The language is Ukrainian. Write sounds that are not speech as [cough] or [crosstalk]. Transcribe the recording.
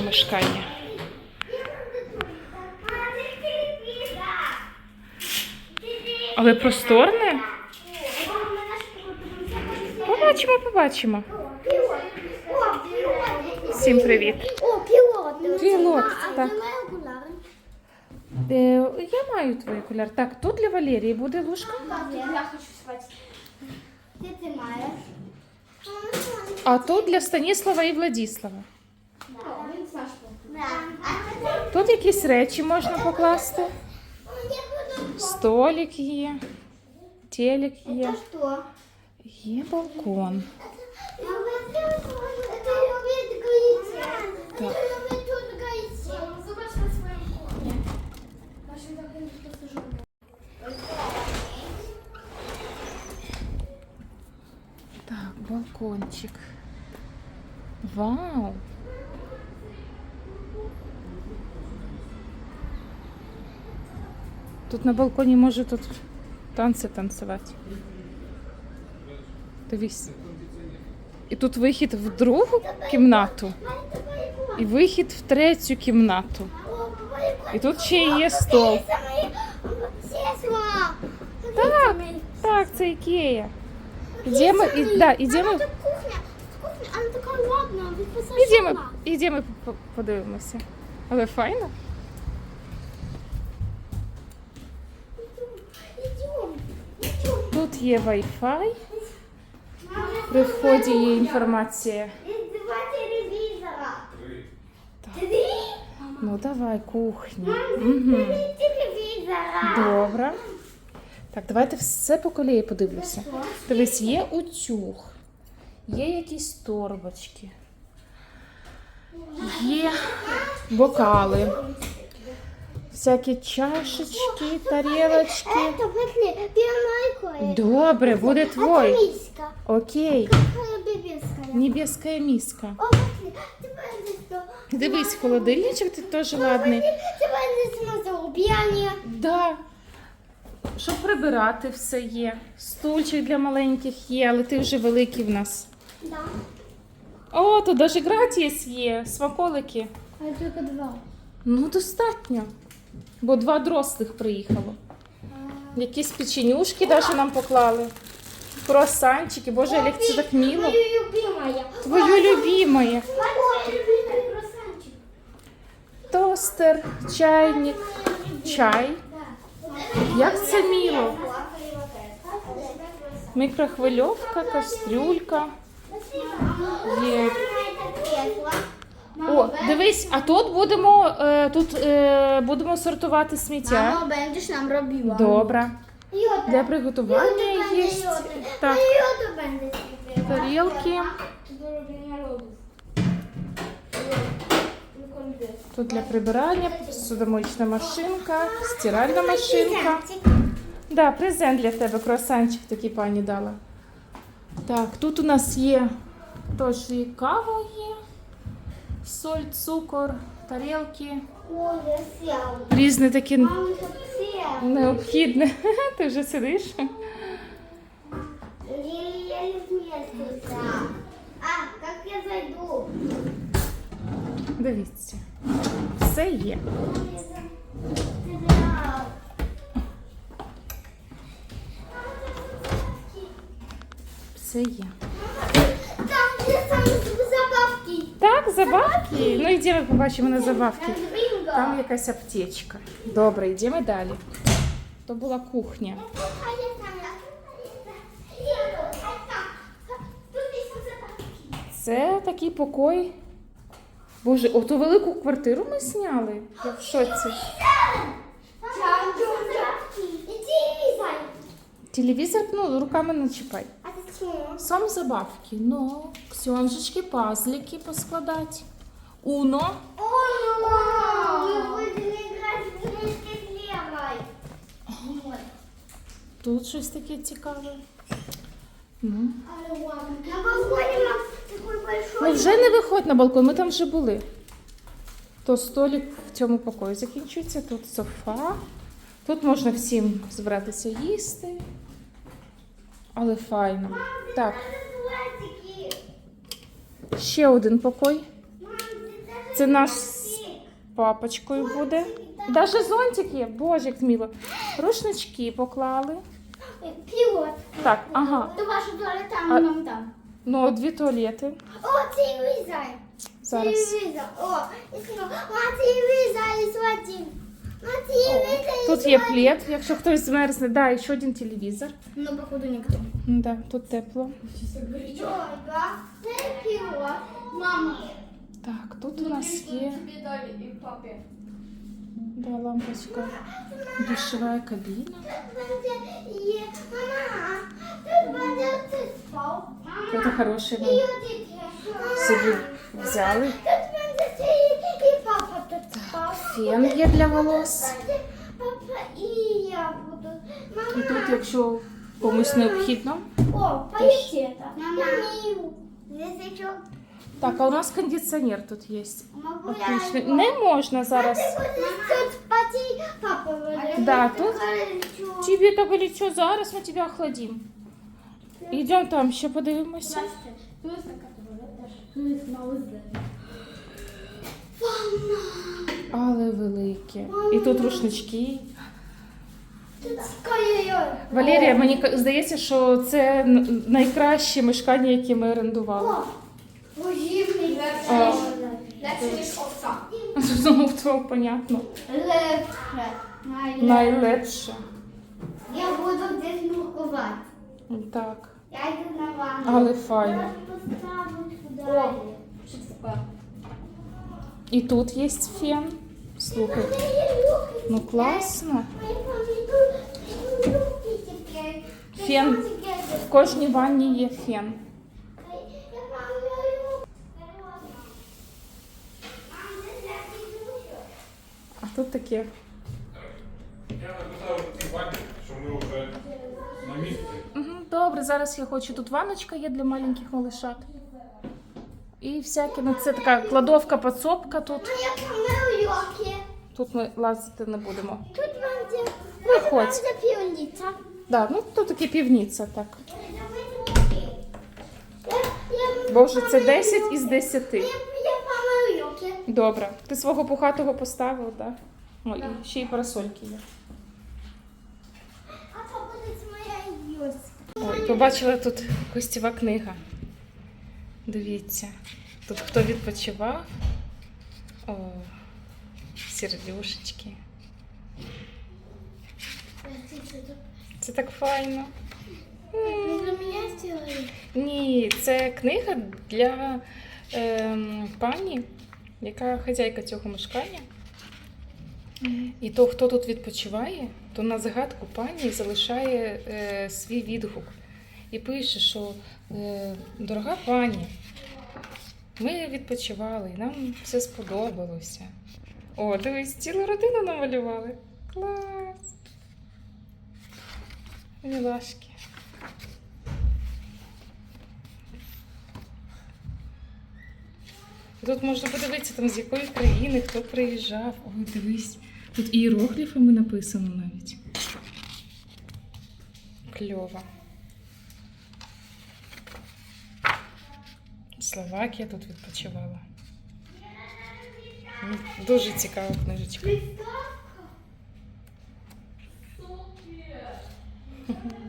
мешкання. Але просторне? Побачимо, побачимо. Всім привіт. О, пілот. Пілот, так. Е, я маю твій окуляр. Так, тут для Валерії буде ложка, Я хочу спати. Де ти маєш? а тут для Станіслава і Владіслава. Тут якісь речі можна покласти. Столик є, телек є, є балкон. Так. Так, балкончик. Вау! Тут на балконі може тут танці танцювати. Дивись. І тут вихід в другу кімнату і вихід в третю кімнату. І тут ще є стол. Так, так, це Ікея. Ідемо, і, да, ідемо, ідемо, ідемо подивимося. Але файно. Тут є Wi-Fi. При вході є інформація. Два телевизора. Так. Три? Ну давай, кухня. Угу. три телевизора. Добре. Так, давайте все по колії подивлюся. Дивись, є утюг, є якісь торбочки, є бокали, всякі чашечки, тарілочки. Это, смотри, пианойка. Добре, буде твой. Миска. Окей. Какая бебецкая. Небеска міска. О, смотри, тебе здесь что? Дивись, холодильничок ти теж ладний. Да. Щоб прибирати все є. Стульчик для маленьких є, але ти вже великий в нас. Да. О, тут навіть гратіс є, смаколики. А только два. Ну, достатньо. Бо два дорослих приїхало. Якісь печенюшки навіть нам поклали. Круасанчики. Боже, як це так мило. Любимая. Твою круассанчик. Тостер, чайник, чай. Як це мило. Мікрохвильовка, кастрюлька. Є. Дивись, а тут будемо, е, тут е, будемо сортувати сміття. Мама, będziesz nam robiła. Добре. Йота. Для приготування є так, Йота robiła. тарілки. Тут для прибирання, судомоечна машинка, стиральна машинка. Да, презент для тебе, круасанчик такий пані дала. Так, тут у нас є теж і кава є, соль, цукор, тарілки. Різне таке необхідне. Ти вже сидиш. А, как я зайду? Дивіться. Все є. Все є. Забавки. Ну йдемо побачимо на забавки. Там якась аптечка. Добре, йдемо далі. То була кухня. Це такий покой. Боже, оту велику квартиру ми зняли. Я в шоці. Телевізор, ну, руками не чіпай. Сам забавки. Ну, ксьонжечки, пазлики поскладати. Уно. Мы будем играть вместе с Левой. Тут щось таке цікаве. Ну. На балконе у нас такой большой. Ну вже не виходь на балкон, ми там вже були. То столик в цьому покої закінчується, тут софа. Тут можна всім збиратися їсти. Але файно. Так, ще один покой. Це наш з папочкою буде. Даже зонтик є, боже, як мило. Рушнички поклали. Пілот. Так, ага. До вашого туалета, а А- нам там. Ну, дві туалети. О, телевізор. Зараз. Телевізор. О, існо. А телевізор із один. А телевізор Тут є плед, якщо хтось змерзне. Да, і ще один телевізор. Ну, походу, ніхто. Да, тут тепло. Йога, це пілот. Мама. Так, тут у нас є Тобі далі і папі. да, лампочка. Душова кабіна. Буде є. Мама, тут буде ти спав. Мама. Це хороший І вам один собі взяли. Фен є для волос. Папа і я буду. І Мама. тут, якщо комусь необхідно. О, паєтета. Мама. Язичок. Так, а у нас кондиціонер тут є. Могу Отлично. я Не можна зараз. Тут пати папа буде. Да, тут Хочу. Тебе так горячо, зараз ми тебе охладим. Йдемо там, ще подивимося. Але велике. І тут рушнички. Валерія, мені здається, що це найкраще мешкання, яке ми орендували. О, божівний. А. Легше, ніж овца. Ну, то понятно. Легше. Найлегше. Найлегше. Я буду десь нуркувати. Так. Я йду на ванну. Але файно. Я поставлю. Що це? І тут є фен. Слухай. Ну класно. Фен. В кожній ванні є фен. А тут таке. Я написав в ванні, що ми вже на місці. Добре, зараз я хочу. Тут ванночка є для маленьких малишат. І всяке, ну це така кладовка, підсобка тут. Я помив йоки. Тут ми лазити не будемо. Тут вам де... Виходь. Це півниця. Да, ну тут таке півниця, так. Боже, це 10 із 10. Я, я. Добре. Ти свого пухатого поставив, так? Да? О, і ще й парасольки є. А то буде моя юска. Ой, побачила тут гостєва книга. Дивіться. Тут хто відпочивав. О, сердюшечки. Це так файно. Зробили? Ні, це книга для ем, пані, яка хазяйка цього мешкання. І то, хто тут відпочиває, то на загадку пані залишає е, свій відгук і пише, що е, дорога пані, ми відпочивали, нам все сподобалося. О, дивись, цілу родину намалювали. Клас! Мілашки. Тут можна подивитися, там, з якої країни, хто приїжджав. Ой, дивись. Тут іерогліфами написано навіть. Кльово. Словакія тут відпочивала. Дуже цікава книжечка. [laughs]